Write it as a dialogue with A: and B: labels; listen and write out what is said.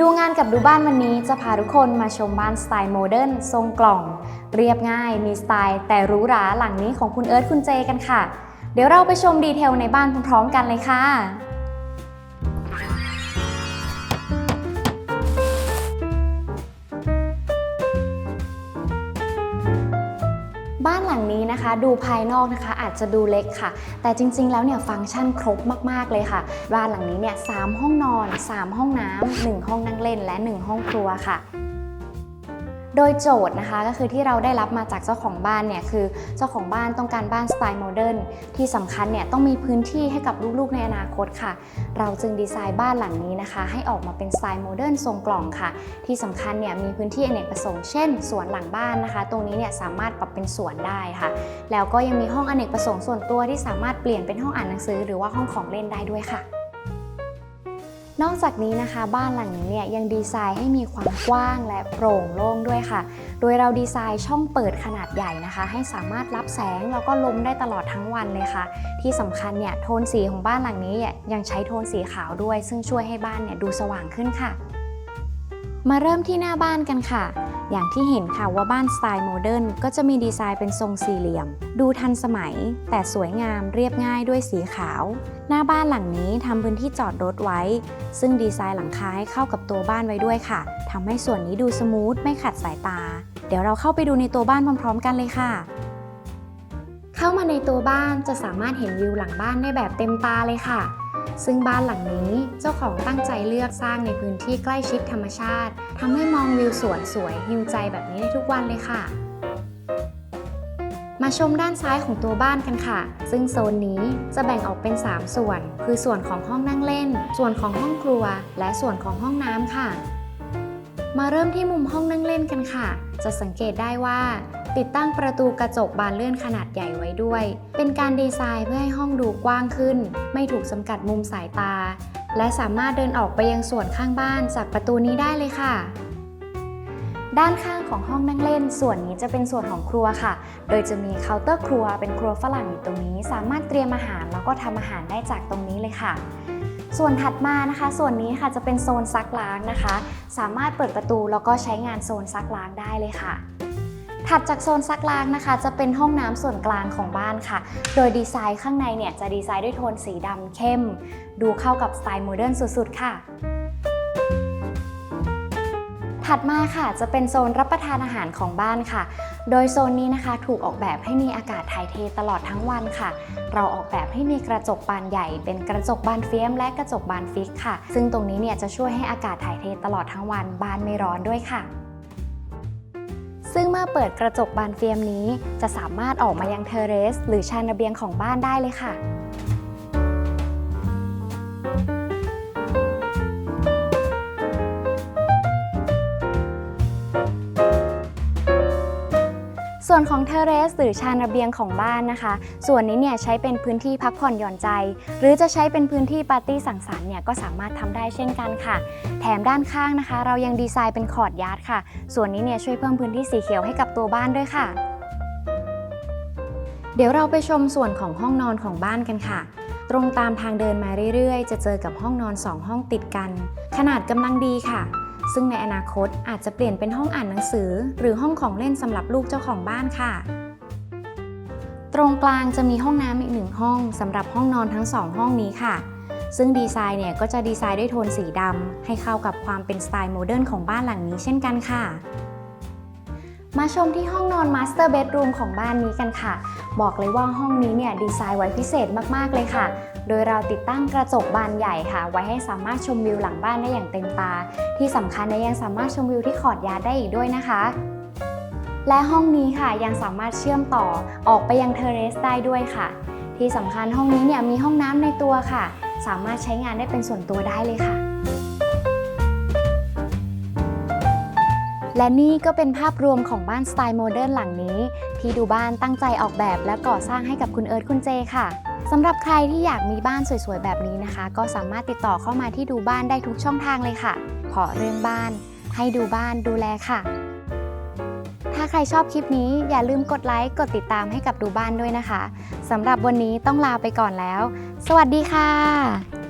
A: ดูงานกับดูบ้านวันนี้จะพาทุกคนมาชมบ้านสไตล์โมเดิร์นทรงกล่อง เรียบง่ายมีสไตล์ แต่หรูหราหลังนี้ของคุณเอิร์ธคุณเจกันค่ะ เดี๋ยวเราไปชมดีเทลในบ้านพร้อมๆกันเลยค่ะ บ้านหลังนี้นะคะ ดูภายนอกนะคะ อาจจะดูเล็กค่ะ แต่จริง ๆ แล้วเนี่ยฟังก์ชันครบมาก ๆ เลยค่ะ บ้านหลังนี้เนี่ยสามห้องนอน 3 ห้องน้ำหนึ่งห้องนั่งเล่นและ 1 ห้องครัวค่ะ โดยโจทย์นะคะก็คือที่เราได้รับมาจากเจ้าของบ้านเนี่ยคือเจ้าของบ้านต้องการบ้านสไตล์โมเดิร์นที่สำคัญเนี่ยต้องมีพื้นที่ให้กับลูกๆในอนาคตค่ะ เราจึงดีไซน์บ้านหลังนี้นะคะ ให้ออกมาเป็นสไตล์โมเดิร์นทรงกล่องค่ะ ที่สำคัญเนี่ยมีพื้นที่อเนกประสงค์เช่นสวนหลังบ้านนะคะ ตรงนี้เนี่ยสามารถปรับเป็นสวนได้ค่ะ แล้วก็ยังมีห้องอเนกประสงค์ส่วนตัวที่สามารถเปลี่ยนเป็นห้องอ่านหนังสือ หรือว่าห้องของเล่นได้ด้วยค่ะ นอกจากนี้นะคะบ้านหลังนี้เนี่ยยังดีไซน์ให้มีความกว้างและโปร่งโล่งด้วยค่ะ โดยเราดีไซน์ช่องเปิดขนาดใหญ่นะคะ ให้สามารถรับแสงแล้วก็ลมได้ตลอดทั้งวันเลยค่ะ ที่สำคัญเนี่ยโทนสีของบ้านหลังนี้เนี่ยยังใช้โทนสีขาวด้วย ซึ่งช่วยให้บ้านเนี่ยดูสว่างขึ้นค่ะ มาเริ่มที่หน้าบ้านกันค่ะ อย่างที่เห็นค่ะว่าบ้านสไตล์โมเดิร์นก็จะมีดีไซน์เป็นทรงสี่เหลี่ยม ดูทันสมัย แต่สวยงามเรียบง่ายด้วยสีขาว หน้าบ้านหลังนี้ทำพื้นที่จอดรถไว้ ซึ่งดีไซน์หลังคาให้เข้ากับตัวบ้านไว้ด้วยค่ะทำให้ส่วนนี้ดูสมูทไม่ขัดสายตา เดี๋ยวเราเข้าไปดูในตัวบ้านพร้อม ๆ กันเลยค่ะ เข้ามาในตัวบ้านจะสามารถเห็นวิวหลังบ้านได้แบบเต็มตาเลยค่ะ ซึ่งบ้านหลังนี้เจ้าของตั้งใจเลือกสร้างในพื้นที่ใกล้ชิดธรรมชาติทำให้มองวิวสวนสวยฮิวใจแบบนี้ได้ทุกวันเลยค่ะ มาชมด้านซ้ายของตัวบ้านกันค่ะ ซึ่งโซนนี้จะแบ่งออกเป็น 3 ส่วน คือส่วนของห้องนั่งเล่น ส่วนของห้องครัว และส่วนของห้องน้ำค่ะมาเริ่มที่มุมห้องนั่งเล่นกันค่ะ จะสังเกตได้ว่า ติดตั้งประตูกระจกบานเลื่อนขนาดใหญ่ไว้ด้วย เป็นการดีไซน์เพื่อให้ห้องดูกว้างขึ้น ไม่ถูกจำกัดมุมสายตา และสามารถเดินออกไปยังส่วนข้างบ้านจากประตูนี้ได้เลยค่ะด้านข้างของห้องนั่งเล่น ส่วนนี้จะเป็นส่วนของครัวค่ะ โดยจะมีเคาน์เตอร์ครัวเป็นครัวฝรั่งอยู่ตรงนี้ สามารถเตรียมอาหารแล้วก็ทำอาหารได้จากตรงนี้เลยค่ะ ส่วนถัดมานะคะ ส่วนนี้ค่ะจะเป็นโซนซักล้างนะคะ สามารถเปิดประตูแล้วก็ใช้งานโซนซักล้างได้เลยค่ะ ถัดจากโซนซักล้างนะคะ จะเป็นห้องน้ำส่วนกลางของบ้านค่ะ โดยดีไซน์ข้างในเนี่ยจะดีไซน์ด้วยโทนสีดำเข้ม ดูเข้ากับสไตล์โมเดิร์นสุดๆ ค่ะถัดมาค่ะจะเป็นโซนรับประทานอาหารของบ้านค่ะ โดยโซนนี้นะคะถูกออกแบบให้มีอากาศถ่ายเทตลอดทั้งวันค่ะ เราออกแบบให้มีกระจกบานใหญ่ เป็นกระจกบานเฟียม และกระจกบานฟิกค่ะ ซึ่งตรงนี้เนี่ยจะช่วยให้อากาศถ่ายเทตลอดทั้งวันบานไม่ร้อนด้วยค่ะ ซึ่งเมื่อเปิดกระจกบานเฟียมนี้จะสามารถออกมายังเทอร์เรส หรือชานระเบียงของบ้านได้เลยค่ะ ส่วนของเทเรสหรือชานระเบียงของบ้านนะคะ ส่วนนี้เนี่ยใช้เป็นพื้นที่พักผ่อนหย่อนใจ หรือจะใช้เป็นพื้นที่ปาร์ตี้สังสรรค์เนี่ยก็สามารถทำได้เช่นกันค่ะ แถมด้านข้างนะคะ เรายังดีไซน์เป็นคอร์ดยาร์ดค่ะ ส่วนนี้เนี่ยช่วยเพิ่มพื้นที่สีเขียวให้กับตัวบ้านด้วยค่ะ เดี๋ยวเราไปชมส่วนของห้องนอนของบ้านกันค่ะตรงตามทางเดินมาเรื่อยๆ จะเจอกับห้องนอน 2 ห้องติดกัน ขนาดกำลังดีค่ะ ซึ่งในอนาคตอาจจะเปลี่ยนเป็นห้องอ่านหนังสือ หรือห้องของเล่นสำหรับลูกเจ้าของบ้านค่ะ ตรงกลางจะมีห้องน้ำอีกหนึ่งห้องสำหรับห้องนอนทั้งสองห้องนี้ค่ะ ซึ่งดีไซน์เนี่ยก็จะดีไซน์ด้วยโทนสีดำให้เข้ากับความเป็นสไตล์โมเดิร์นของบ้านหลังนี้เช่นกันค่ะมาชมที่ห้องนอนมาสเตอร์เบดรูมของบ้านนี้กันค่ะ บอกเลยว่าห้องนี้เนี่ยดีไซน์ไว้พิเศษมาก ๆ เลยค่ะ โดยเราติดตั้งกระจกบานใหญ่ค่ะ ไว้ให้สามารถชมวิวหลังบ้านได้อย่างเต็มตา ที่สำคัญเนี่ยยังสามารถชมวิวที่ขอดยาได้อีกด้วยนะคะ และห้องนี้ค่ะยังสามารถเชื่อมต่อออกไปยังเทเรสได้ด้วยค่ะ ที่สำคัญห้องนี้เนี่ยมีห้องน้ำในตัวค่ะ สามารถใช้งานได้เป็นส่วนตัวได้เลยค่ะและนี่ก็เป็นภาพรวมของบ้านสไตล์โมเดิร์นหลังนี้ ที่ดูบ้านตั้งใจออกแบบและก่อสร้างให้กับคุณเอิร์ธคุณเจค่ะ สำหรับใครที่อยากมีบ้านสวยๆ แบบนี้นะคะ ก็สามารถติดต่อเข้ามาที่ดูบ้านได้ทุกช่องทางเลยค่ะ ขอเรื่องบ้าน ให้ดูบ้านดูแลค่ะ ถ้าใครชอบคลิปนี้อย่าลืมกดไลค์ กดติดตามให้กับดูบ้านด้วยนะคะสำหรับวันนี้ต้องลาไปก่อนแล้ว สวัสดีค่ะ